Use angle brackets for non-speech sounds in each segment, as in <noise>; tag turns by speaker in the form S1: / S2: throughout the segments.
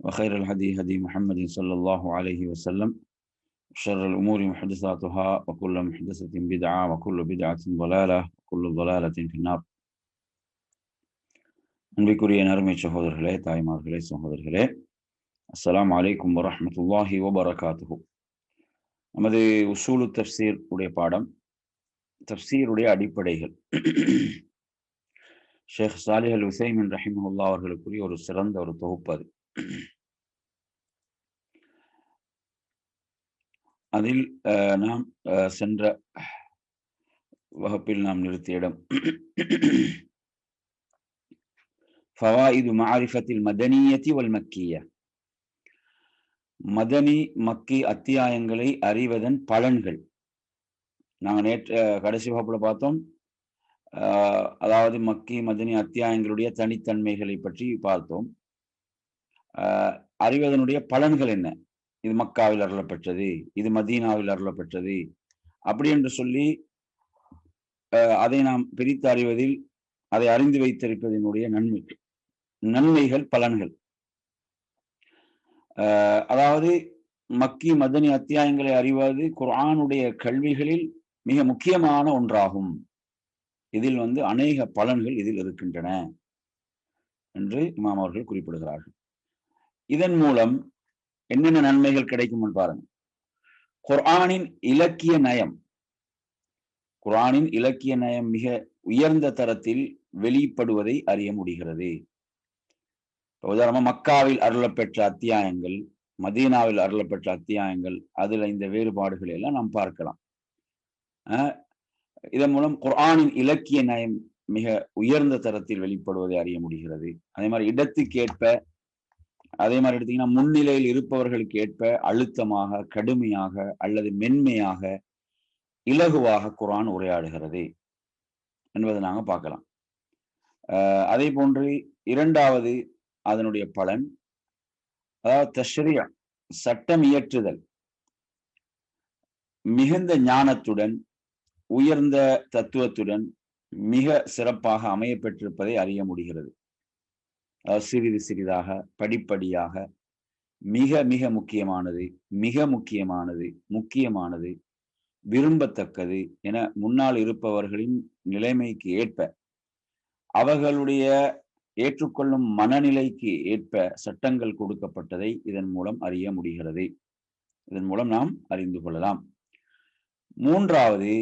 S1: وخير الهدي هدي محمد صلى الله عليه وسلم شر الأمور محدثاتها وكل محدثة بدعة وكل بدعة ضلالة وكل ضلالة في النار அன்பிற்குரிய நறுமை சகோதரர்களே தாய்மார்களே சகோதரர்களே அஸ்ஸலாமு அலைக்கும் வரஹ்மத்துல்லாஹி <clears throat> வபரகாத்துஹு நமது உசூலு தப்சீர் உடைய பாடம் தப்சீருடைய அடிப்படைகள் ஷேக் சாலிஹ் அல் உசைமின் ரஹிமஹுல்லா அவர்களுக்குரிய ஒரு சிறந்த ஒரு தொகுப்பு அது <clears throat> அதில் அஹ், நாம் சென்ற வகுப்பில் நாம் நிறுத்திய இடம். <clears throat> ஃபவாயிது மாரிஃபத்தில் மதனியத்தி வல் மக்கிய. மதனி மக்கி அத்தியாயங்களை அறிவதன் பலன்கள். நாங்கள் நேற்று கடைசி வகுப்பில் பார்த்தோம். அதாவது மக்கி மதனி அத்தியாயங்களுடைய தனித்தன்மைகளை பற்றி பார்த்தோம். அறிவதனுடைய பலன்கள் என்ன? இது மக்காவில் அருளப்பெற்றது இது மதீனாவில் அருளப்பெற்றது அப்படி என்று சொல்லி அஹ், அதை நாம் பிரித்து அறிவதில் அதை அறிந்து வைத்திருப்பதனுடைய நன்மை நன்மைகள் பலன்கள். அதாவது மக்கி மதனி அத்தியாயங்களை அறிவது குரானுடைய கல்விகளில் மிக முக்கியமான ஒன்றாகும். இதில் வந்து அநேக பலன்கள் இதில் இருக்கின்றன என்று இமாம் அவர்கள் குறிப்பிடுகிறார்கள். இதன் மூலம் என்னென்ன நன்மைகள் கிடைக்கும் பாருங்க. குர்ஆனின் இலக்கிய நயம். குர்ஆனின் இலக்கிய நயம் மிக உயர்ந்த தரத்தில் வெளிப்படுவதை அறிய முடிகிறது. உதாரணமா மக்காவில் அருளப்பெற்ற அத்தியாயங்கள் மதீனாவில் அருளப்பெற்ற அத்தியாயங்கள் அதுல இந்த வேறுபாடுகளை எல்லாம் நாம் பார்க்கலாம். இதன் மூலம் குர்ஆனின் இலக்கிய நயம் மிக உயர்ந்த தரத்தில் வெளிப்படுவதை அறிய முடிகிறது. அதே மாதிரி இடத்துக்கேற்ப அதே மாதிரி எடுத்தீங்கன்னா முன்னிலையில் இருப்பவர்களுக்கு ஏற்ப அழுத்தமாக கடுமையாக அல்லது மென்மையாக இலகுவாக குரான் உரையாடுகிறது என்பதை நாங்க பார்க்கலாம். அதே போன்று இரண்டாவது அதனுடைய பலன் அதாவது தஷ்ரியா சட்டம் இயற்றுதல். மிகுந்த ஞானத்துடன் உயர்ந்த தத்துவத்துடன் மிக சிறப்பாக அமைய பெற்றிருப்பதை அறிய முடிகிறது. சிறிது சிறிதாக படிப்படியாக. மிக மிக முக்கியமானது மிக முக்கியமானது முக்கியமானது விரும்பத்தக்கது என முன்னால் இருப்பவர்களின் நிலைமைக்கு ஏற்ப அவர்களுடைய ஏற்றுக்கொள்ளும் மனநிலைக்கு ஏற்ப சட்டங்கள் கொடுக்கப்பட்டதை இதன் மூலம் அறிய முடிகிறது. இதன் மூலம் நாம் அறிந்து கொள்ளலாம். மூன்றாவது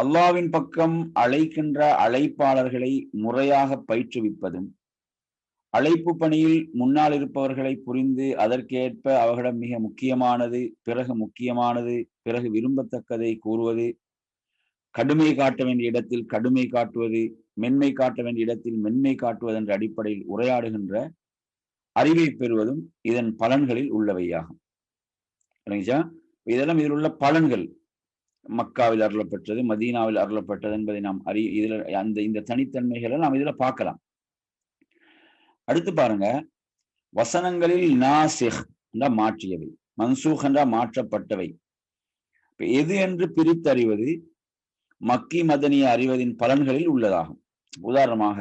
S1: அல்லாவின் பக்கம் அழைக்கின்ற அழைப்பாளர்களை முறையாக பயிற்றுவிப்பதும் அழைப்பு பணியில் முன்னால் இருப்பவர்களை புரிந்து அதற்கேற்ப அவர்களிடம் மிக முக்கியமானது பிறகு முக்கியமானது பிறகு விரும்பத்தக்கதை கூறுவது கடுமை காட்ட வேண்டிய இடத்தில் கடுமை காட்டுவது மென்மை காட்ட வேண்டிய இடத்தில் மென்மை காட்டுவது என்ற அடிப்படையில் உரையாடுகின்ற அறிவை பெறுவதும் இதன் பலன்களில் உள்ளவையாகும். இல்லைங்களா இதெல்லாம் இதில் உள்ள பலன்கள். மக்காவில் அருளப்பெற்றது மதீனாவில் அருளப்பட்டது என்பதை நாம் அறி இதில் அந்த இந்த தனித்தன்மைகளை நாம் இதில் பார்க்கலாம். அடுத்து பாருங்க. வசனங்களில் நாசிஹ் என்றா மாற்றியவை. மன்சூஹ் என்றா மாற்றப்பட்டவை. எது என்று பிரித்தறிவது மக்கி மதனிய அறிவதின் பலன்களில் உள்ளதாகும். உதாரணமாக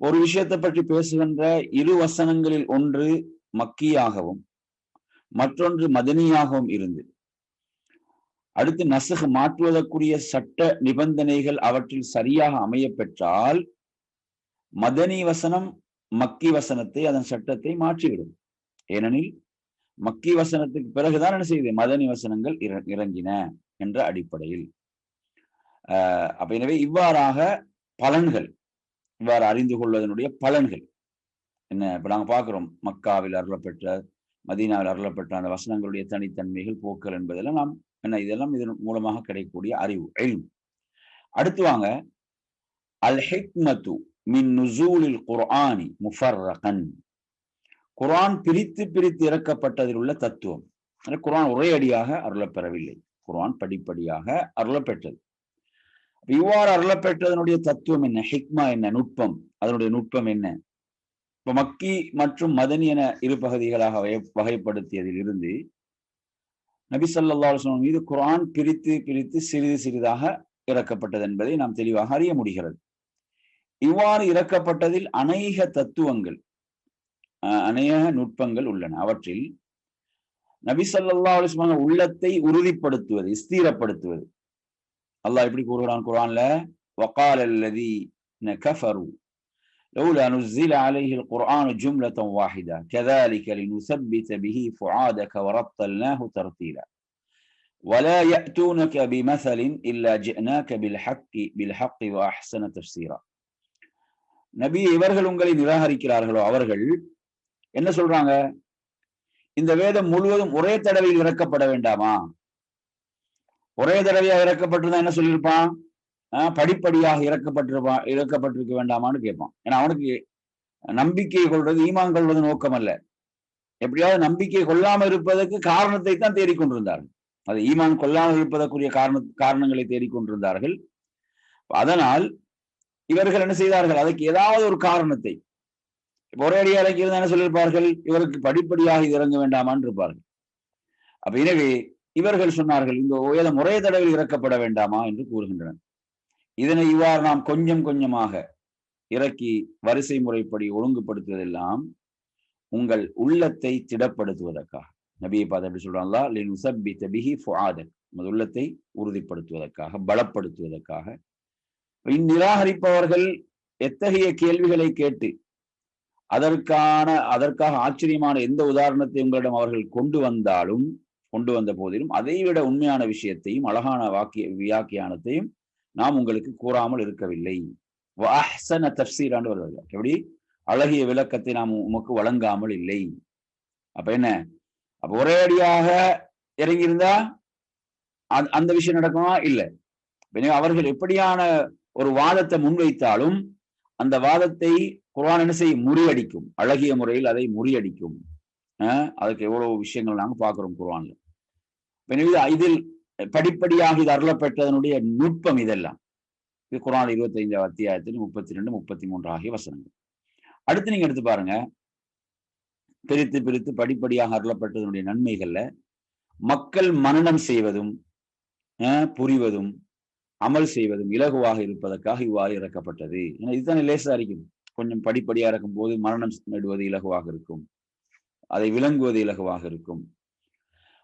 S1: ஒரு விஷயத்தை பற்றி பேசுகின்ற இரு வசனங்களில் ஒன்று மக்கியாகவும் மற்றொன்று மதனியாகவும் இருந்து. அடுத்து நசுகு மாற்றுவதற்குரிய சட்ட நிபந்தனைகள் அவற்றில் சரியாக அமைய பெற்றால் மதனி வசனம் மக்கி வசனத்தை அதன் சட்டத்தை மாற்றிவிடும். ஏனெனில் மக்கி வசனத்துக்கு பிறகுதான் என்ன செய்யுது மதனி வசனங்கள் இறங்கின என்ற அடிப்படையில். ஆஹ் அப்ப எனவே இவ்வாறாக பலன்கள் இவ்வாறு அறிந்து கொள்வதனுடைய பலன்கள். என்ன இப்ப நாங்க பாக்குறோம் மக்காவில் அருளப்பெற்ற மதீனாவில் அருளப்பெற்ற அந்த வசனங்களுடைய தனித்தன்மைகள் போக்கள் என்பதெல்லாம் நாம் என்ன இதெல்லாம் இதன் மூலமாக கிடைக்கக்கூடிய அறிவு எழில் அடுத்து வாங்க அல் ஹெக்மத்து மின் நுசூலில் குர்ஆனி முஃபர்ரகன் குர்ஆன் பிரித்து பிரித்து இறக்கப்பட்டதில் உள்ள தத்துவம். குர்ஆன் ஒரே அடியாக அருளப்பெறவில்லை. குர்ஆன் படிப்படியாக அருளப்பெற்றது. இவ்வாறு அருளப்பெற்றதனுடைய தத்துவம் என்ன? ஹிக்மா என்ன? நுட்பம். அதனுடைய நுட்பம் என்ன? இப்ப மக்கி மற்றும் மதனி என இரு பகுதிகளாக வகைப்படுத்தியதில் இருந்து நபி சொல்லா மீது குரான் பிரித்து பிரித்து சிறிது சிறிதாக இறக்கப்பட்டது என்பதை நாம் தெளிவாக அறிய முடிகிறது. இவ்வாறு இறக்கப்பட்டதில் அநேக தத்துவங்கள் அநேக நுட்பங்கள் உள்ளன அவற்றில் நபி சொல்லா அலுவலான உள்ளத்தை உறுதிப்படுத்துவது ஸ்தீரப்படுத்துவது அல்லாஹ் எப்படி கூறுகிறான் குரான்ல வக்கால் அல்லதி كفروا لولا نزل عليه القرآن جملة واحدة كذلك لنثبت به فعادك ورتلناه ترتيلا ولا يأتونك بمثل إلا جئناك بالحق بالحق وأحسن تفسيرا நபி இவர்கள் உங்களை நிராகரிக்கிறார்களோ அவர்கள் என்ன சொல்றாங்க? இந்த வேதம் முழுவதும் ஒரே தடவையில் இறக்கப்பட வேண்டாமா? ஒரே தடவையா இறக்கப்பட்டிருந்தா என்ன சொல்லியிருப்பான்? படிப்படியாக இறக்கப்பட்டிருப்பான் இறக்கப்பட்டிருக்க வேண்டாமான்னு கேட்பான். ஏன்னா அவனுக்கு நம்பிக்கை கொள்வது ஈமான் கொள்வது நோக்கம் அல்ல. எப்படியாவது நம்பிக்கை கொள்ளாமல் இருப்பதற்கு காரணத்தை தான் தேடிக்கொண்டிருந்தார்கள் அது ஈமான் கொள்ளாமல் இருப்பதற்குரிய காரண காரணங்களை தேடிக்கொண்டிருந்தார்கள் அதனால் இவர்கள் என்ன செய்தார்கள்? அதற்கு ஏதாவது ஒரு காரணத்தை. ஒரே அடியாக இறங்கியிருந்தா என்ன சொல்லியிருப்பார்கள்? இவருக்கு படிப்படியாக இது இறங்க வேண்டாமான் இருப்பார்கள். அப்ப எனவே இவர்கள் சொன்னார்கள் இந்த வேதம் முறைய தடவில் இறக்கப்பட வேண்டாமா? என்று கூறுகின்றனர். இதனை இவ்வாறு நாம் கொஞ்சம் கொஞ்சமாக இறக்கி வரிசை முறைப்படி ஒழுங்குபடுத்துவதெல்லாம் உங்கள் உள்ளத்தை திடப்படுத்துவதற்காக. நபியை பார்த்து எப்படி சொல்றாங்களா லினுசப்பி தபிஹி ஃபுஆதக். உமது உள்ளத்தை உறுதிப்படுத்துவதற்காக பலப்படுத்துவதற்காக இந்நிராகரிப்பவர்கள் எத்தகைய கேள்விகளை கேட்டு அதற்கான அதற்காக ஆச்சரியமான எந்த உதாரணத்தை உங்களிடம் அவர்கள் கொண்டு வந்தாலும் கொண்டு வந்த போதிலும் அதைவிட உண்மையான விஷயத்தையும் அழகான வாக்கிய வியாக்கியானத்தையும் நாம் உங்களுக்கு கூறாமல் இருக்கவில்லை. தப்சீராண்டு வருவார்கள் எப்படி? அழகிய விளக்கத்தை நாம் உமக்கு வழங்காமல் இல்லை. அப்ப என்ன? அப்ப ஒரே அடியாக இறங்கியிருந்தா அந்த விஷயம் நடக்குமா? இல்லை. அவர்கள் எப்படியான ஒரு வாதத்தை முன்வைத்தாலும் அந்த வாதத்தை குரான் என்ன செய்யும்? முறியடிக்கும். அழகிய முறையில் அதை முறியடிக்கும். அதுக்கு எவ்வளவு விஷயங்கள் நாங்கள் பார்க்குறோம் குரான்ல எனவே இதில் படிப்படியாக இது அருளப்பெற்றதனுடைய நுட்பம் இதெல்லாம். இது குரான் இருபத்தி அத்தியாயத்தில் முப்பத்தி ரெண்டு முப்பத்தி மூன்று ஆகிய வசனங்கள். அடுத்து நீங்க எடுத்து பாருங்க. பிரித்து பிரித்து படிப்படியாக அருளப்பட்டதனுடைய நன்மைகள்ல மக்கள் மனநம் செய்வதும் புரிவதும் அமல் செய்வதும் இலகுவாக இருப்பதற்காக இவ்வாறு இறக்கப்பட்டது. ஏன்னா இதுதானே லேசா இருக்கும் கொஞ்சம் படிப்படியா இருக்கும் போது மரணம் நடுவது இலகுவாக இருக்கும். அதை விளங்குவது இலகுவாக இருக்கும்.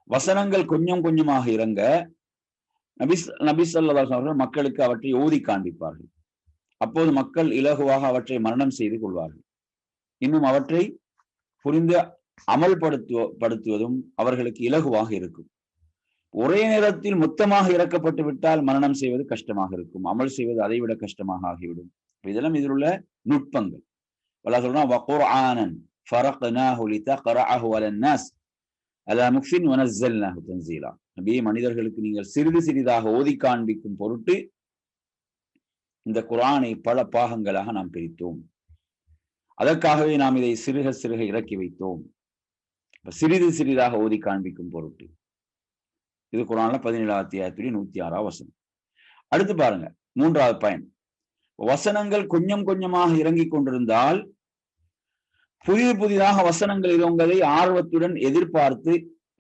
S1: வசனங்கள் கொஞ்சம் கொஞ்சமாக இறங்க நபிஸ் நபிசல்லா அவர்கள் மக்களுக்கு அவற்றை ஓதி காண்பிப்பார்கள். அப்போது மக்கள் இலகுவாக அவற்றை மரணம் செய்து கொள்வார்கள். இன்னும் அவற்றை புரிந்து அமல்படுத்துவ படுத்துவதும் அவர்களுக்கு இலகுவாக இருக்கும். ஒரே நேரத்தில் மொத்தமாக இறக்கப்பட்டு விட்டால் மரணம் செய்வது கஷ்டமாக இருக்கும். அமல் செய்வது அதை விட கஷ்டமாக ஆகிவிடும். இதெல்லாம் இதில் உள்ள நுட்பங்கள். வல்லா சொல்றான் வகுர்ஆனன் மனிதர்களுக்கு நீங்கள் சிறிது சிறிதாக ஓதி காண்பிக்கும் பொருட்டு இந்த குரானை பல பாகங்களாக நாம் பிரித்தோம். அதற்காகவே நாம் இதை சிறுக சிறுக இறக்கி வைத்தோம். சிறிது சிறிதாக ஓதி காண்பிக்கும் பொருட்டு. இது குரான்ல பதினேழாம் அத்தியாயத்துடைய நூத்தி ஆறாம் வசனம். அடுத்து பாருங்க மூன்றாவது பயன். வசனங்கள் கொஞ்சம் கொஞ்சமாக இறங்கிக் கொண்டிருந்தால் புதிய புதிதாக வசனங்கள் இறங்குவதை ஆர்வத்துடன் எதிர்பார்த்து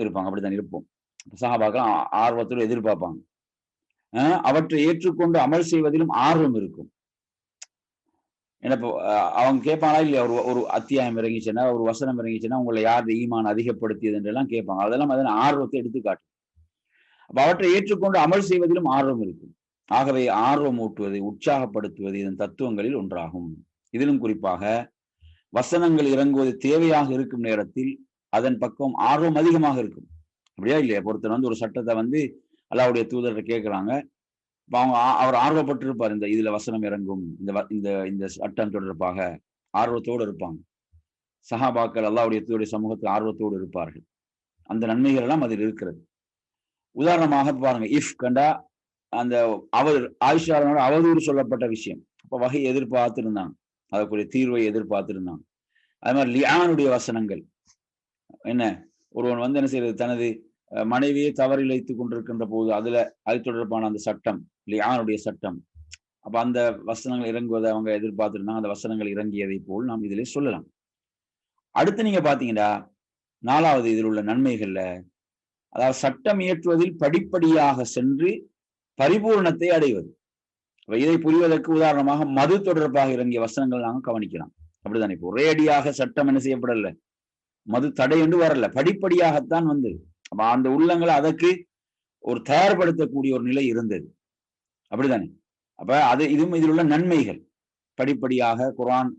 S1: இருப்பாங்க. அப்படித்தான் இருப்போம். சகாபாக்கள் ஆர்வத்துடன் எதிர்பார்ப்பாங்க. அவற்றை ஏற்றுக்கொண்டு அமல் செய்வதிலும் ஆர்வம் இருக்கும். என்ன இப்போ அவங்க கேட்பாங்களா இல்லையா? ஒரு ஒரு அத்தியாயம் இறங்கிச்சுன்னா ஒரு வசனம் இறங்கிச்சுன்னா உங்களை யார் ஈமான் அதிகப்படுத்தியதுன்றெல்லாம் கேட்பாங்க. அதெல்லாம் அதன் ஆர்வத்தை எடுத்துக்காட்டும். அப்ப அவற்றை ஏற்றுக்கொண்டு அமல் செய்வதிலும் ஆர்வம் இருக்கும். ஆகவே ஆர்வம் ஊட்டுவது உற்சாகப்படுத்துவது இதன் தத்துவங்களில் ஒன்றாகும். இதிலும் குறிப்பாக வசனங்கள் இறங்குவது தேவையாக இருக்கும் நேரத்தில் அதன் பக்கம் ஆர்வம் அதிகமாக இருக்கும். அப்படியா இல்லையா? பொறுத்தர் வந்து ஒரு சட்டத்தை வந்து அல்லாவுடைய தூதர்கிட்ட கேட்கிறாங்க. இப்போ அவங்க அவர் ஆர்வப்பட்டிருப்பார். இந்த இதுல வசனம் இறங்கும். இந்த இந்த இந்த சட்டம் தொடர்பாக ஆர்வத்தோடு இருப்பாங்க. சஹாபாக்கள் அல்லாவுடைய தூதருடைய சமூகத்தில் ஆர்வத்தோடு இருப்பார்கள். அந்த நன்மைகள் எல்லாம் அதில் இருக்கிறது. உதாரணமாக பாருங்க இஃப் கண்டா அந்த அவர் ஆயுஷாரனோட அவதூறு சொல்லப்பட்ட விஷயம். அப்ப வகை எதிர்பார்த்திருந்தாங்க. அதற்குரிய தீர்வை எதிர்பார்த்திருந்தாங்க. அது மாதிரி லியானுடைய வசனங்கள். என்ன? ஒருவன் வந்து என்ன செய்யறது? தனது மனைவியை தவறிழைத்துக் கொண்டிருக்கின்ற போது அதுல அது தொடர்பான அந்த சட்டம் லியானுடைய சட்டம். அப்ப அந்த வசனங்கள் இறங்குவதை அவங்க எதிர்பார்த்திருந்தாங்க. அந்த வசனங்கள் இறங்கியதை போல் நாம் இதிலே சொல்லலாம். அடுத்து நீங்க பாத்தீங்கன்னா நாலாவது இதில் உள்ள நன்மைகள்ல அதாவது சட்டம் இயற்றுவதில் படிப்படியாக சென்று பரிபூர்ணத்தை அடைவது. இதை புரிவதற்கு உதாரணமாக மது தொடர்பாக இறங்கிய வசனங்கள் நாங்கள் கவனிக்கலாம் அப்படிதான் இப்போ ஒரேடியாக சட்டம் என்ன செய்யப்படல? மது தடை என்று வரல. படிப்படியாகத்தான் வந்தது அப்ப அந்த உள்ளங்களை அதற்கு ஒரு தயார்படுத்தக்கூடிய ஒரு நிலை இருந்தது. அப்படிதானே? அப்ப அது இதுவும் இதில் உள்ள நன்மைகள். படிப்படியாக குரான்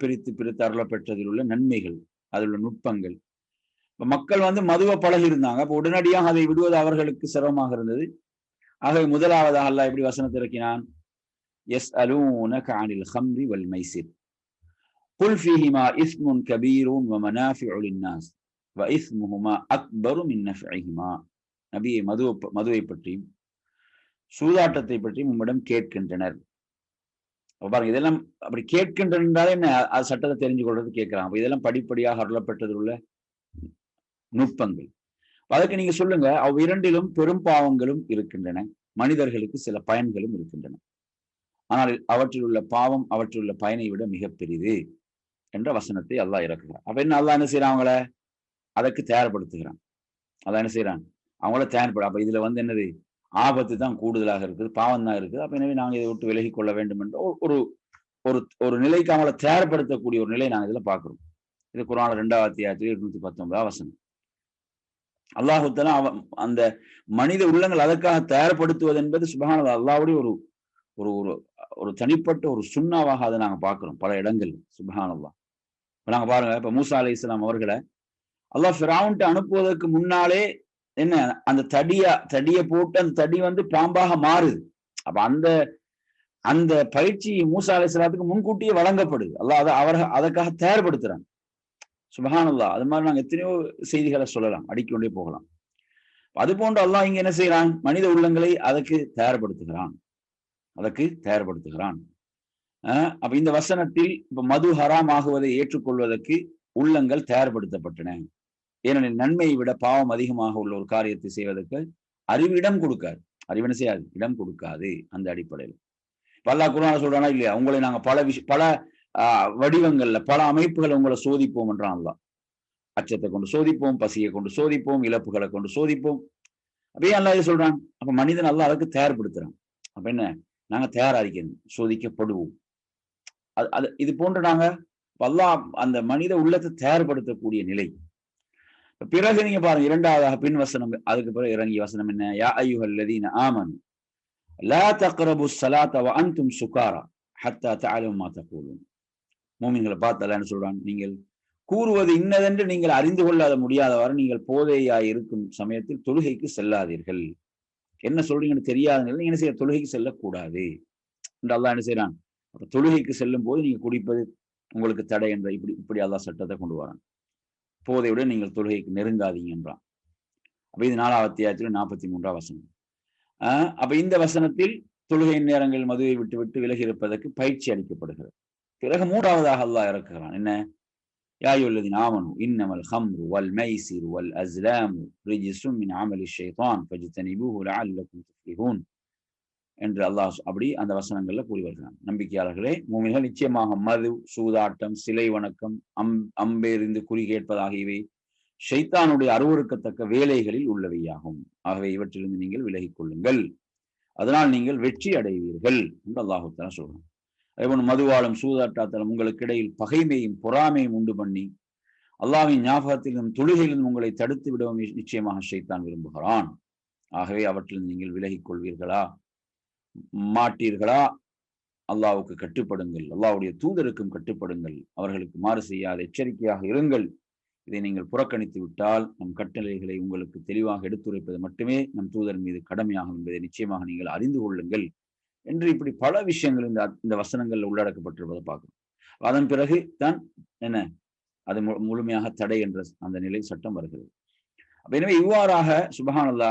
S1: பிரித்து பிரித்து அருளப்பெற்றதில் உள்ள நன்மைகள். அதில் உள்ள நுட்பங்கள். மக்கள் வந்து மதுவை பழகி இருந்தாங்க அப்ப உடனடியாக அதை விடுவது அவர்களுக்கு சிரமமாக இருந்தது ஆகவே முதலாவதாக அல்லாஹ் எப்படி வசனத்தை இறக்கினான் எஸ் அலூனக அனில் ஹம்ரி வல் மைசிர் قل فيهما إثم كبير ومنافع للناس وإثمهما أكبر من نفعهما நபியை மது மதுவை பற்றியும் சூதாட்டத்தை பற்றியும் உம்மிடம் கேட்கின்றனர் பாருங்க இதெல்லாம் அப்படி கேட்கின்றனாலே என்ன அது சட்டத்தை தெரிஞ்சு கொள்றது கேட்கிறாங்க அப்ப இதெல்லாம் படிப்படியாக அருளப்பட்டதில் உள்ள நுட்பங்கள். அதற்கு நீங்க சொல்லுங்க அவ் இரண்டிலும் பெரும் பாவங்களும் இருக்கின்றன. மனிதர்களுக்கு சில பயன்களும் இருக்கின்றன. ஆனால் அவற்றில் உள்ள பாவம் அவற்றில் உள்ள பயனை விட மிக பெரிது என்ற வசனத்தை அல்லாஹ் இறக்குகிறான். அப்ப என்ன அல்லாஹ் என்ன செய்யறான் அவங்கள? அதற்கு தயார்படுத்துகிறான். அதான் என்ன செய்யறான் அவங்கள தயார்படு அப்ப இதுல வந்து என்னது? ஆபத்து தான் கூடுதலாக இருக்குது பாவம் தான் இருக்குது. அப்ப எனவே நாங்க இதை விட்டு விலகி கொள்ள வேண்டும் என்ற ஒரு ஒரு ஒரு நிலைக்கு அவங்கள தயார்படுத்தக்கூடிய ஒரு நிலை நாங்க இதுல பாக்குறோம் இது குரான ரெண்டாவது ஆயிரத்தி இருநூத்தி பத்தொன்பதாம் வசனம். அல்லாஹுத்தலா அவ அந்த மனித உள்ளங்கள் அதற்காக தயார்படுத்துவது என்பது சுபகான அல்லாவுடைய ஒரு ஒரு ஒரு ஒரு தனிப்பட்ட ஒரு சுண்ணாவாக அதை நாங்க பாக்குறோம் பல இடங்கள் சுபகானல்லா இப்போ நாங்க பாருங்க இப்ப மூசா அலி இஸ்லாம் அவர்களை அல்லாஹ் ஃபிராவுன்ட்டு அனுப்புவதற்கு முன்னாலே என்ன அந்த தடியா தடியை போட்டு அந்த தடி வந்து பாம்பாக மாறுது அப்ப அந்த அந்த பயிற்சி மூசா அலி இஸ்லாத்துக்கு முன்கூட்டியே வழங்கப்படுது. அல்லாஹ் அதை அவர்கள் அதற்காக தயார்படுத்துறாங்க. சுபஹானல்லா அது மாதிரி நாங்க எத்தனையோ செய்திகளை சொல்லலாம். அடிக்கொண்டே போகலாம். அது போன்று அல்லாஹ் இங்க என்ன செய்யறான் மனித உள்ளங்களை அதற்கு தயார்படுத்துகிறான். அதற்கு தயார்படுத்துகிறான். அப்ப இந்த வசனத்தில் இப்ப மது ஹராம் ஆகுவதை ஏற்றுக்கொள்வதற்கு உள்ளங்கள் தயார்படுத்தப்பட்டன. ஏனெனில் நன்மையை விட பாவம் அதிகமாக உள்ள ஒரு காரியத்தை செய்வதற்கு அறிவு இடம் கொடுக்காது. அறிவு என்ன செய்யாது? இடம் கொடுக்காது. அந்த அடிப்படையில். பல்லா குரான சொல்றானா இல்லையா? உங்களை நாங்க பல விஷ பல வடிவங்கள்ல பல அமைப்புகள் உங்களை சோதிப்போம் என்றான் அச்சத்தை கொண்டு சோதிப்போம் பசியை கொண்டு சோதிப்போம் இழப்புகளை கொண்டு சோதிப்போம். அப்படியே அல்லா இது சொல்றான்? அப்ப மனிதன் அல்லா அதுக்கு தயார்படுத்துறான். அப்ப என்ன? நாங்க தயாராதிக்கணும் சோதிக்கப்படுவோம். அது அது இது போன்று நாங்க அல்லா அந்த மனித உள்ளத்தை தயார்படுத்தக்கூடிய நிலை. பிறகு நீங்க பாருங்க இரண்டாவதாக பின் வசனம் அதுக்கு பிறகு இறங்கிய வசனம் என்ன? யா ஐயுஹல்லதீன ஆமன் லா தக்ரபு சலாத்த வ அன்தும் சுகாரா ஹத்தா தஅலமு மா தகூலுன். மூமின்களை பார்த்தலன்னு சொல்றான் நீங்கள் கூறுவது இன்னதென்று நீங்கள் அறிந்து கொள்ளாத முடியாதவாறு நீங்கள் போதையாய் இருக்கும் சமயத்தில் தொழுகைக்கு செல்லாதீர்கள். என்ன சொல்றீங்கன்னு தெரியாத நிலை என்ன செய்ய தொழுகைக்கு செல்லக்கூடாது. என்று அல்லா என்ன செய்யறான் அப்ப தொழுகைக்கு செல்லும் போது நீங்க குடிப்பது உங்களுக்கு தடை என்ற இப்படி இப்படி அல்லா சட்டத்தை கொண்டு வரான். போதையுடன் நீங்கள் தொழுகைக்கு நெருங்காதீங்க என்றான். அப்ப இது நாலாவது அத்தியாயத்தில் நாற்பத்தி மூன்றாம் வசனம். ஆஹ் அப்ப இந்த வசனத்தில் தொழுகை நேரங்கள் மதுவை விட்டு விட்டு விலகி இருப்பதற்கு பயிற்சி அளிக்கப்படுகிறது. பிறகு மூன்றாவதாக அல்லாஹ் இறக்குகிறான். என்ன? யாயுள்ளதின் ஆமனு இன்னமல் ஹம்ரு வல் மைசிர் வல் அஸ்லாமு ரிஜிசும் மின் ஆமலி ஷைத்தான் ஃபஜ்தனிபூஹு லஅல்லக்கும் துஃப்லிஹூன் என்று அல்லாஹ் அப்படி அந்த வசனங்கள்ல கூறி வருகிறான். நம்பிக்கையாளர்களே மூமிகள் நிச்சயமாக மது சூதாட்டம் சிலை வணக்கம் அம் அம்பெறிந்து குறி கேட்பது ஆகியவை ஷைத்தானுடைய அருவறுக்கத்தக்க வேலைகளில் உள்ளவையாகும். ஆகவே இவற்றிலிருந்து நீங்கள் விலகிக் கொள்ளுங்கள். அதனால் நீங்கள் வெற்றி அடைவீர்கள் என்று அல்லாஹுத்தலா சொல்றான். இவன் மதுவாளும் சூதாட்டாத்தலும் உங்களுக்கு இடையில் பகைமையும் பொறாமையும் உண்டு பண்ணி அல்லாவின் ஞாபகத்திலும் தொழுகையிலும் உங்களை தடுத்து விடவும் நிச்சயமாக ஷைத்தான் விரும்புகிறான். ஆகவே அவற்றில் நீங்கள் விலகிக் கொள்வீர்களா? மாட்டீர்களா? அல்லாவுக்கு கட்டுப்படுங்கள். அல்லாவுடைய தூதருக்கும் கட்டுப்படுங்கள். அவர்களுக்கு மாறு செய்யாத எச்சரிக்கையாக இருங்கள். இதை நீங்கள் புறக்கணித்து விட்டால் நம் கட்டளைகளை உங்களுக்கு தெளிவாக எடுத்துரைப்பது மட்டுமே நம் தூதர் மீது கடமையாகும் என்பதை நிச்சயமாக நீங்கள் அறிந்து கொள்ளுங்கள். என்று இப்படி பல விஷயங்கள் இந்த இந்த வசனங்கள் உள்ளடக்கப்பட்டிருப்பதை பார்க்கணும் அதன் பிறகு தான் என்ன? அது முழுமையாக தடை என்ற அந்த நிலை சட்டம் வருகிறது. அப்ப எனவே இவ்வாறாக சுபஹானல்லா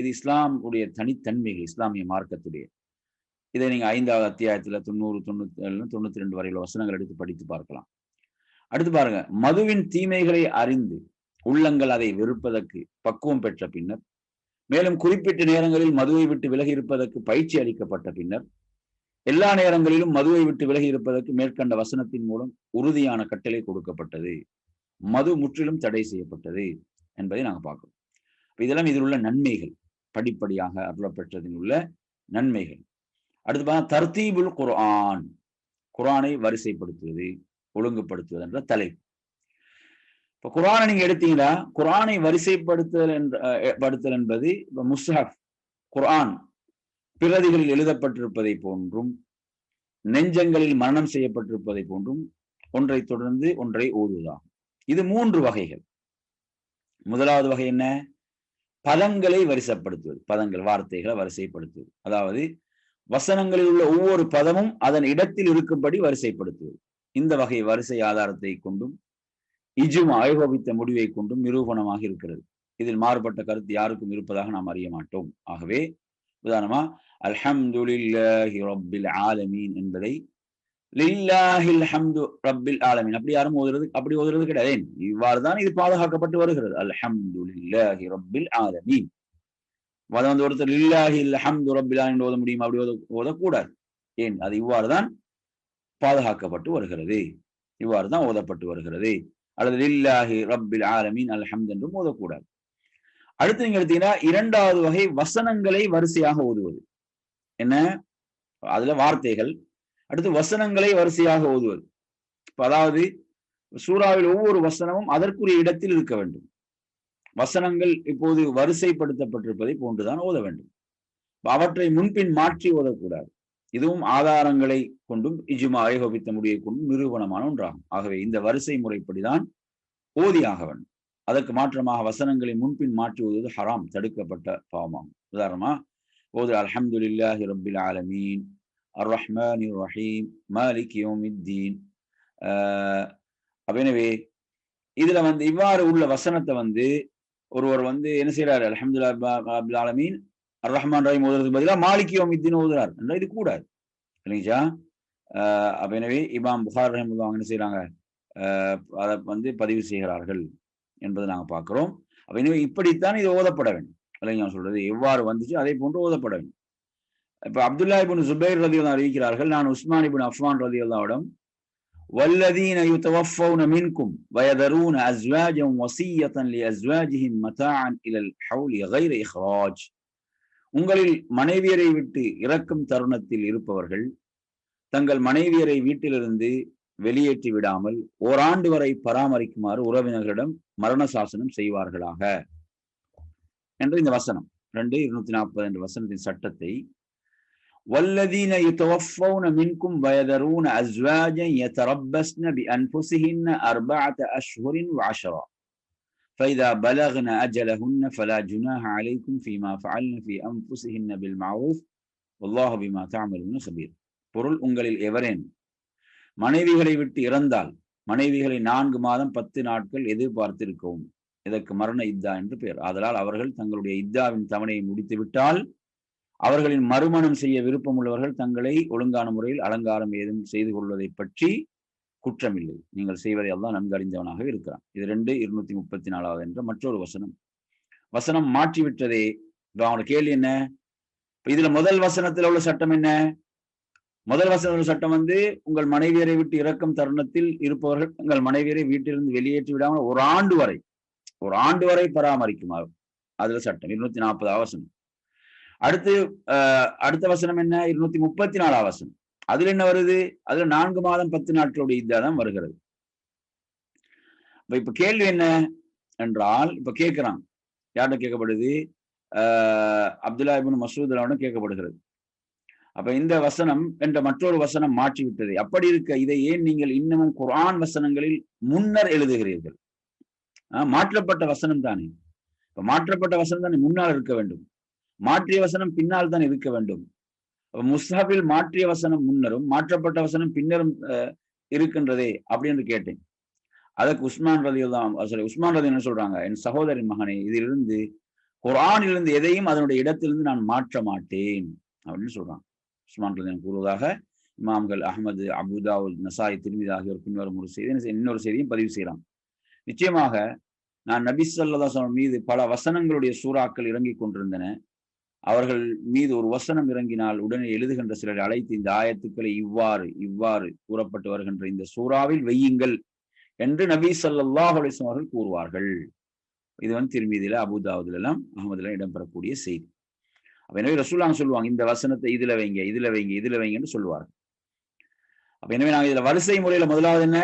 S1: இது இஸ்லாம் உடைய தனித்தன்மைகள் இஸ்லாமிய மார்க்கத்துடைய. இதை நீங்க ஐந்தாவது அத்தியாயத்துல தொண்ணூறு தொண்ணூத்தி தொண்ணூத்தி ரெண்டு வரையில வசனங்கள் எடுத்து படித்து பார்க்கலாம். அடுத்து பாருங்க. மதுவின் தீமைகளை அறிந்து உள்ளங்கள் அதை வெறுப்பதற்கு பக்குவம் பெற்ற பின்னர் மேலும் குறிப்பிட்ட நேரங்களில் மதுவை விட்டு விலகி இருப்பதற்கு பயிற்சி அளிக்கப்பட்ட பின்னர் எல்லா நேரங்களிலும் மதுவை விட்டு விலகி இருப்பதற்கு மேற்கண்ட வசனத்தின் மூலம் உறுதியான கட்டளை கொடுக்கப்பட்டது. மது முற்றிலும் தடை செய்யப்பட்டது என்பதை நாங்கள் பார்க்கிறோம். இதெல்லாம் இதில் உள்ள நன்மைகள் படிப்படியாக அருளப்பெற்றதில் உள்ள நன்மைகள். அடுத்து பார்த்தா தர்த்தீபுல் குர்ஆன். குரானை வரிசைப்படுத்துவது ஒழுங்குபடுத்துவது என்ற தலைப்பு. இப்ப குரானை நீங்க எடுத்தீங்கன்னா குரானை வரிசைப்படுத்தல் என்ற படுத்தல் என்பது இப்ப முஸ்ஹப் குரான் பிரதிகளில் எழுதப்பட்டிருப்பதை போன்றும் நெஞ்சங்களில் மரணம் செய்யப்பட்டிருப்பதை போன்றும் ஒன்றை தொடர்ந்து ஒன்றை ஓதுவதாகும். இது மூன்று வகைகள். முதலாவது வகை என்ன? பதங்களை வரிசைப்படுத்துவது. பதங்கள் வார்த்தைகளை வரிசைப்படுத்துவது. அதாவது வசனங்களில் உள்ள ஒவ்வொரு பதமும் அதன் இடத்தில் இருக்கும்படி வரிசைப்படுத்துவது. இந்த வகை வரிசை ஆதாரத்தை கொண்டும் இஜும் ஆயோபித்த முடிவை கொண்டும் நிரூபணமாக இருக்கிறது. இதில் மாறுபட்ட கருத்து யாருக்கும் இருப்பதாக நாம் அறிய மாட்டோம். ஆகவே உதாரணமா அல்ஹம்துலில்லாஹி ரப்பில் ஆலமீன் என்பதை லில்லாஹில் ஹம்து ரப்பில் ஆலமீன். அப்படி யாரும் ஓதுறது அப்படி ஓதுறது கிடையாது. இவ்வாறு தான் இது பாதுகாக்கப்பட்டு வருகிறது. அல்ஹம்துலில்லாஹி ரப்பில் ஆலமீன். அதை வந்து ஒருத்தர் லில்லாஹில் ஹம்து ரப்பில் ஆலமீன் ஓத முடியும்? அப்படி ஓத ஓதக்கூடாது. ஏன்? அது இவ்வாறு தான் பாதுகாக்கப்பட்டு வருகிறது. இவ்வாறு தான் ஓதப்பட்டு வருகிறது. அல்லது லில்லாஹி ரப்பில் ஆலமீன் அல்ஹம்து என்றும் ஓதக்கூடாது. அடுத்து நீங்க எடுத்தீங்கன்னா இரண்டாவது வகை வசனங்களை வரிசையாக ஓதுவது. என்ன? அதுல வார்த்தைகள். அடுத்து வசனங்களை வரிசையாக ஓதுவது. அதாவது சூறாவில் ஒவ்வொரு வசனமும் அதற்குரிய இடத்தில் இருக்க வேண்டும். வசனங்கள் இப்போது வரிசைப்படுத்தப்பட்டிருப்பதை போன்றுதான் ஓத வேண்டும். அவற்றை முன்பின் மாற்றி ஓதக்கூடாது. இதுவும் ஆதாரங்களை கொண்டும் இஜுமா ஏகோபித்த முடியை கொண்டும் நிரூபணமான ஒன்றாகும். ஆகவே இந்த வரிசை முறைப்படிதான் ஓதியாக வேண்டும். அதற்கு மாற்றமாக வசனங்களை முன்பின் மாற்றுவது ஹராம் தடுக்கப்பட்ட பாவமாகும். உதாரணமா ஓது அல்ஹம்துலில்லாஹி ரபில் ஆலமீன் அர் ரஹ்மான் ரஹீம் மாலிக் யோமித்தீன் எனவே இதுல வந்து இவ்வாறு உள்ள வசனத்தை வந்து ஒருவர் வந்து என்ன செய்யறாரு அலமதுல்லா அப்துல் ஆலமீன் அர் ரஹ்மான் ரஹீம் ஓதுறதுக்கு பதிலாக மாலிக் யோமித்தீன் ஓதுறார். என்ற இது கூடாது. இல்லைங்களா? அப்ப எனவே இமாம் புகார் ரஹிம் என்ன செய்யறாங்க அதை வந்து பதிவு செய்கிறார்கள் என்பதை நாங்கள் பார்க்கிறோம் அப்ப எனவே இப்படித்தான் இது ஓதப்பட வேண்டும் இல்லைங்க சொல்றது எவ்வாறு வந்துச்சு அதை போன்று ஓதப்பட வேண்டும் இப்ப அப்துல்லா இபின் சுபைர் ரதி அறிவிக்கிறார்கள் நான் உஸ்மான் இபின் அஃப்மான் ரதி அல்லாவிடம் والذين يتوفون منكم ويذرون أزواجا وصية لأزواجهم متاعا إلى الحول غير إخراج உங்களில் மனைவியரை விட்டு இறக்கும் தருணத்தில் இருப்பவர்கள் தங்கள் மனைவியரை வீட்டிலிருந்து வெளியேற்றி விடாமல் ஓராண்டு வரை பராமரிக்குமாறு உறவினர்களிடம் மரண சாசனம் செய்வார்களாக என்று இந்த வசனம் ரெண்டு இருநூத்தி நாற்பது என்ற வசனத்தின் சட்டத்தை والذين يتوفون منكم ويذرون أزواجا يتربصن بأنفسهن أربعة أشهر وعشرة فإذا بلغن أجلهن فلا جناح عليكم فيما فعلن في أنفسهن بالمعروف والله بما تعملون خبير பொருள் உங்களில் எவரேன் மனைவிகளை விட்டு இறந்தால் மனைவிகளை நான்கு மாதம் பத்து நாட்கள் எதிர்பார்த்திருக்கவும். இதற்கு மரண இத்தா என்று பெயர். ஆதலால் அவர்கள் தங்களுடைய இத்தாவின் தவணையை முடித்துவிட்டால் அவர்களின் மறுமணம் செய்ய விருப்பம் உள்ளவர்கள் தங்களை ஒழுங்கான முறையில் அலங்காரம் ஏதும் செய்து கொள்வதை பற்றி குற்றமில்லை. நீங்கள் செய்வதை எல்லாம் நன்கு அறிந்தவனாக இருக்கிறான். இது ரெண்டு இருநூத்தி முப்பத்தி நாலாவது என்ற மற்றொரு வசனம். வசனம் மாற்றி விட்டதே இப்ப அவனோட கேள்வி என்ன? இதுல முதல் வசனத்துல உள்ள சட்டம் என்ன? முதல் வசதி சட்டம் வந்து உங்கள் மனைவியரை விட்டு இறக்கும் தருணத்தில் இருப்பவர்கள் உங்கள் மனைவியரை வீட்டிலிருந்து வெளியேற்றி விடாமல் ஒரு ஆண்டு வரை ஒரு ஆண்டு வரை பராமரிக்குமாறு. அதுல சட்டம் இருநூத்தி நாற்பது வசனம். அடுத்து அடுத்த வசனம் என்ன? இருநூத்தி முப்பத்தி நாலு வசனம். அதுல என்ன வருது? அதுல நான்கு மாதம் பத்து நாட்களுடைய இதாதான் வருகிறது. இப்ப கேள்வி என்ன என்றால் இப்ப கேட்கிறான். யார்கிட்ட கேட்கப்படுது? ஆஹ் அப்துல்லா இபின் மசூத் கேட்கப்படுகிறது. அப்ப இந்த வசனம் என்ற மற்றொரு வசனம் மாற்றி விட்டது அப்படி இருக்க இதை ஏன் நீங்கள் இன்னமும் குரான் வசனங்களில் முன்னர் எழுதுகிறீர்கள்? மாற்றப்பட்ட வசனம் தானே. இப்ப மாற்றப்பட்ட வசனம் தானே முன்னால் இருக்க வேண்டும். மாற்றிய வசனம் பின்னால் தான் இருக்க வேண்டும். முஸ்ஹாபில் மாற்றிய வசனம் முன்னரும் மாற்றப்பட்ட வசனம் பின்னரும் இருக்கின்றதே அப்படின்னு கேட்டேன். அதற்கு உஸ்மான் ரதி தான் சாரி உஸ்மான் ரதி என்ன சொல்றாங்க? என் சகோதரின் மகனே இதிலிருந்து குரானிலிருந்து எதையும் அதனுடைய இடத்திலிருந்து நான் மாற்ற மாட்டேன் அப்படின்னு சொல்றாங்க உஸ்மான் கூறுவதாக இமாம்கள் அகமது அபுதாவுல் நசாய் திருமிதி ஆகியோர் பின்வரும் ஒரு செய்தி. இன்னொரு செய்தியும் பதிவு செய்யலாம். நிச்சயமாக நான் நபி சொல்லா மீது பல வசனங்களுடைய சூறாக்கள் இறங்கி கொண்டிருந்தன. அவர்கள் மீது ஒரு வசனம் இறங்கினால் உடனே எழுதுகின்ற சிலர் அழைத்து இந்த ஆயத்துக்களை இவ்வாறு இவ்வாறு கூறப்பட்டு வருகின்ற இந்த சூறாவில் வெய்யுங்கள் என்று நபி சல்லாஹ் அலிஸ்லாம் அவர்கள் கூறுவார்கள். இது வந்து திருமீதியில அபுதாவுதுல எல்லாம் அகமதுல இடம்பெறக்கூடிய செய்தி. அப்ப எனவே ரசூலாங்க சொல்லுவாங்க இந்த வசனத்தை இதுல வைங்க இதுல வைங்க இதுல வைங்கன்னு சொல்லுவார்கள். அப்ப எனவே நாங்க இதுல வரிசை முறையில முதலாவது என்ன?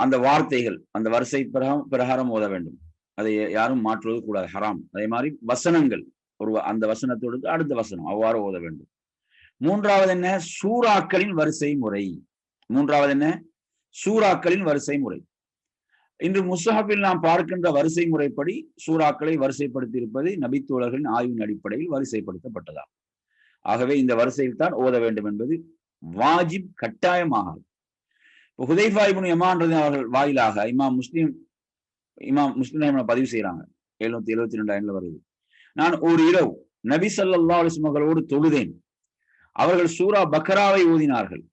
S1: அந்த வார்த்தைகள் அந்த வரிசை பிரகாரம் பிரகாரம் ஓத வேண்டும். அதை யாரும் மாற்றுவது கூடாது ஹராம். அதே மாதிரி வசனங்கள் ஒரு அந்த வசனத்தோடு அடுத்த வசனம் அவ்வாறு ஓத வேண்டும். மூன்றாவது என்ன? சூறாக்களின் வரிசை முறை. மூன்றாவது என்ன? சூறாக்களின் வரிசை முறை. இன்று முஸ்ஹாபில் நாம் பார்க்கின்ற வரிசை முறைப்படி சூறாக்களை வரிசைப்படுத்தி இருப்பது நபித்தோழர்களின் ஆய்வின் அடிப்படையில் வரிசைப்படுத்தப்பட்டதா ஆகவே இந்த வரிசையில் தான் ஓத வேண்டும் என்பது வாஜிப் கட்டாயமாக ஹுதைஃபாயிபுன் யமான்றது அவர்கள் வாயிலாக இமாம் முஸ்லீம் இமாம் முஸ்லீம் பதிவு செய்யறாங்க எழுநூத்தி எழுபத்தி ரெண்டாயிரம்ல வருது. நான் ஒரு இரவு நபி சல்லா மகளோடு தொழுதேன். அவர்கள் சூரா பக்ராவை ஓதினார்கள்.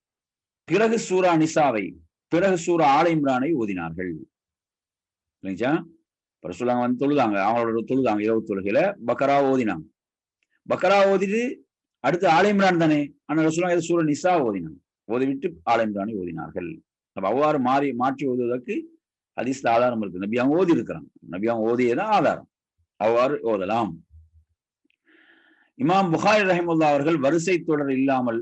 S1: பிறகு சூரா நிசாவை பிறகு சூரா ஆலை இம்ரானை ஓதினார்கள். இல்லைங்களா சொல்லுவாங்க வந்து தொழுதாங்க. அவங்களோட தொழுதாங்க இரவு தொழுகையில. பக்கரா ஓதினாங்க. பக்கரா ஓதிட்டு அடுத்து ஆலயம்ரான் தானே? ஆனால் ஆனா ரசூலாங்க சூர நிசா ஓதினாங்க. ஓதிவிட்டு ஆலயம்ரானை ஓதினார்கள். அப்ப அவ்வாறு மாறி மாற்றி ஓதுவதற்கு அதிர்ஷ்ட ஆதாரம் இருக்கு. நபியாங்க ஓதி இருக்கிறாங்க நபியாங்க ஓதியதான் ஆதாரம். அவ்வாறு ஓதலாம். இமாம் புகாரி ரஹிமுல்லா அவர்கள் வரிசை தொடர் இல்லாமல்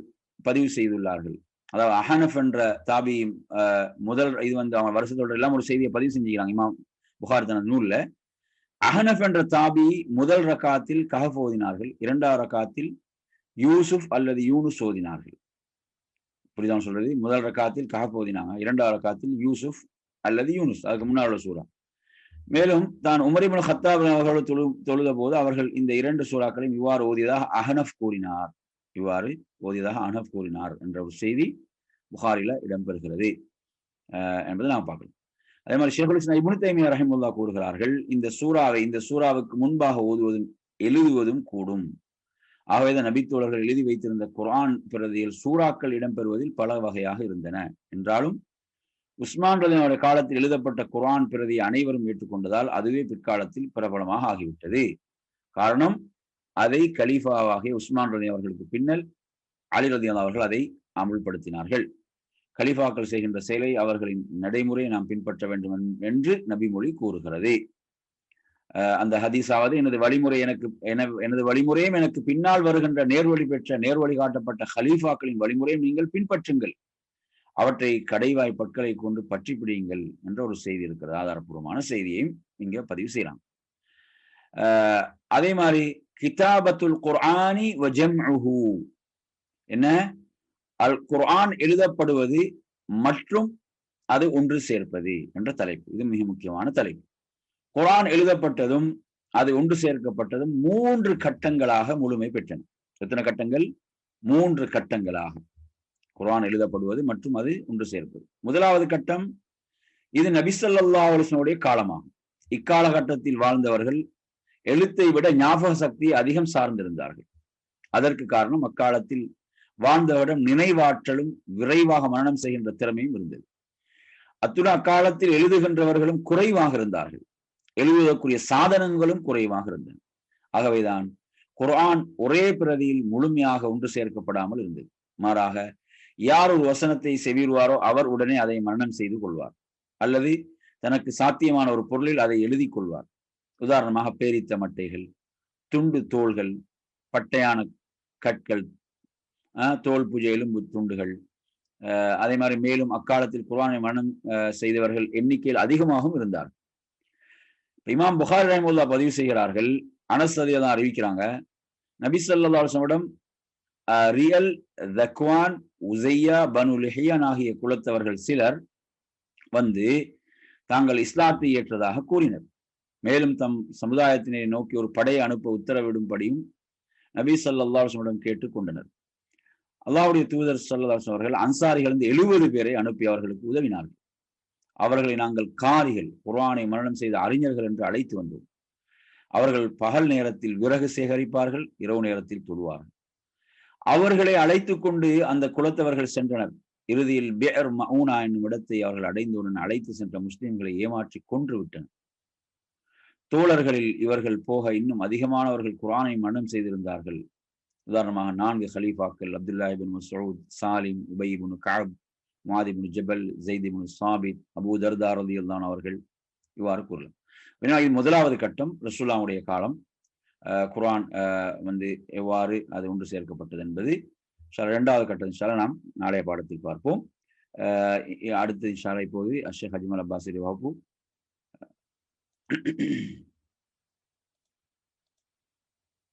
S1: பதிவு செய்துள்ளார்கள். அதாவது அஹனஃப் என்ற தாபி முதல் இது வந்து அவங்க வரிசை தொடர் இல்லாமல் ஒரு செய்தியை பதிவு செஞ்சுக்கிறாங்க. இமாம் புகார் தனது நூல்ல அஹனஃப் என்ற தாபி முதல் ரகாத்தில் கஹப் ஓதினார்கள் இரண்டாவது ரகாத்தில் யூசுப் அல்லது யூனுஸ் ஓதினார்கள். புரிதான் சொல்றது? முதல் ரக்காத்தில் கஹப் ஓதினாங்க இரண்டாவது ரக்காத்தில் யூசுப் அல்லது யூனுஸ் அதுக்கு முன்னாள் சூறா. மேலும் தான் உமரிபுல் ஹத்தாப் அவர்கள் தொழு தொழுத போது அவர்கள் இந்த இரண்டு சூறாக்களையும் இவ்வாறு ஓதியதாக அஹனப் கூறினார். இவ்வாறு ஓதியதாக அஹனப் கூறினார் என்ற ஒரு செய்தி புகாரில இடம்பெறுகிறது. என்பதை நாம் பார்க்கலாம். அதே மாதிரி ஷேகுல் இஸ்லாம் இபுனு தைமியா ரஹிமுல்லா கூறுகிறார்கள் இந்த சூறாவை இந்த சூறாவுக்கு முன்பாக ஓதுவதும் எழுதுவதும் கூடும். ஆகவேதான் நபித்தோழர்கள் எழுதி வைத்திருந்த குரான் பிரதியில் சூறாக்கள் இடம்பெறுவதில் பல வகையாக இருந்தன. என்றாலும் உஸ்மான் ரதினுடைய காலத்தில் எழுதப்பட்ட குரான் பிரதியை அனைவரும் ஏற்றுக்கொண்டதால் அதுவே பிற்காலத்தில் பிரபலமாக ஆகிவிட்டது. காரணம் அதை கலீஃபாவாகிய உஸ்மான் ரதி அவர்களுக்கு பின்னல் அலி ரதியான் அவர்கள் அதை அமுல்படுத்தினார்கள். கலிஃபாக்கள் செய்கின்ற செயலை அவர்களின் நடைமுறையை நாம் பின்பற்ற வேண்டும் என்று நபிமொழி கூறுகிறது. அந்த ஹதீஸாவது எனது வழிமுறை எனக்கு எனது வழிமுறையும் எனக்கு பின்னால் வருகின்ற நேர்வழி பெற்ற நேர்வழி காட்டப்பட்ட ஹலீஃபாக்களின் வழிமுறையும் நீங்கள் பின்பற்றுங்கள். அவற்றை கடைவாய் பற்களை கொண்டு பற்றி பிடியுங்கள் என்ற ஒரு செய்தி இருக்கிறது. ஆதாரப்பூர்வமான செய்தியையும் இங்க பதிவு செய்யலாம். அதே மாதிரி கிதாபத்துல் குர்ஆனி என்ன? அல் குர்ஆன் எழுதப்படுவது மற்றும் அது ஒன்று சேர்ப்பது என்ற தலைப்பு. இது மிக முக்கியமான தலைப்பு. குரான் எழுதப்பட்டதும் அது ஒன்று சேர்க்கப்பட்டதும் மூன்று கட்டங்களாக முழுமை பெற்றன. எத்தனை கட்டங்கள்? மூன்று கட்டங்களாக. குரான் எழுதப்படுவது மற்றும் அது ஒன்று சேர்ப்பது. முதலாவது கட்டம் இது நபிசல்லா அலிஸ்னுடைய காலமாகும். இக்காலகட்டத்தில் வாழ்ந்தவர்கள் எழுத்தை விட ஞாபக சக்தி அதிகம் சார்ந்திருந்தார்கள். அதற்கு காரணம் அக்காலத்தில் வாழ்ந்தவரிடம் நினைவாற்றலும் விரைவாக மரணம் செய்கின்ற திறமையும் இருந்தது. அத்துடன் அக்காலத்தில் எழுதுகின்றவர்களும் குறைவாக இருந்தார்கள். எழுதுவதற்குரிய சாதனங்களும் குறைவாக இருந்தன. ஆகவேதான் குர்ஆன் ஒரே பிரதியில் முழுமையாக ஒன்று சேர்க்கப்படாமல் இருந்தது. மாறாக யார் ஒரு வசனத்தை செவிடுவாரோ அவர் உடனே அதை மரணம் செய்து கொள்வார். அல்லது தனக்கு சாத்தியமான ஒரு பொருளில் அதை எழுதி கொள்வார். உதாரணமாக பேரித்த மட்டைகள் துண்டு தோள்கள் பட்டையான கற்கள் தோல் பூஜையிலும் புத்துண்டுகள் அதே மாதிரி மேலும் அக்காலத்தில் குர்ஆனை மனம் செய்தவர்கள் எண்ணிக்கையில் அதிகமாகவும் இருந்தார் இமாம் புகார் ரஹமுல்லா பதிவு செய்கிறார்கள். அனஸ் தான் அறிவிக்கிறாங்க. நபி சொல்லா ரியல் தக்வான் உசையா பனு லிஹியான் ஆகிய குலத்தவர்கள் சிலர் வந்து தாங்கள் இஸ்லாத்தை ஏற்றதாக கூறினர். மேலும் தம் சமுதாயத்தினை நோக்கி ஒரு படையை அனுப்ப உத்தரவிடும்படியும் நபி சல்லாஹிடம் கேட்டுக் கொண்டனர். அல்லாவுடைய தூதர் சல்லாஹ் அவர்கள் அன்சாரிகள் வந்து எழுபது பேரை அனுப்பி அவர்களுக்கு உதவினார்கள். அவர்களை நாங்கள் காரிகள் குரானை மரணம் செய்த அறிஞர்கள் என்று அழைத்து வந்தோம். அவர்கள் பகல் நேரத்தில் விறகு சேகரிப்பார்கள் இரவு நேரத்தில் தொழுவார்கள். அவர்களை அழைத்து கொண்டு அந்த குலத்தவர்கள் சென்றனர். இறுதியில் பேர் மவுனா என்னும் இடத்தை அவர்கள் அடைந்தவுடன் அழைத்து சென்ற முஸ்லிம்களை ஏமாற்றி கொன்று விட்டனர். தோழர்களில் இவர்கள் போக இன்னும் அதிகமானவர்கள் குரானை மனம் செய்திருந்தார்கள். உதாரணமாக நான்கு ஹலீஃபாக்கள் Abdullah ibn Masud Salim Ubayy ibn Kaab Muadh ibn Jabal Zaid ibn Thabit Abu தர்தா ரதியுல்லான் அவர்கள் இவ்வாறு கூறலாம். வினாயின் முதலாவது கட்டம் ரசூல்லாவுடைய காலம். குரான் வந்து எவ்வாறு அது ஒன்று சேர்க்கப்பட்டது என்பது இரண்டாவது கட்டம் இன்ஷால நாம் நாளைய பாடத்தில் பார்ப்போம். அடுத்த சாலை போது அஷேக் ஹஜ்மல் அப்பாசிரி வகுப்பு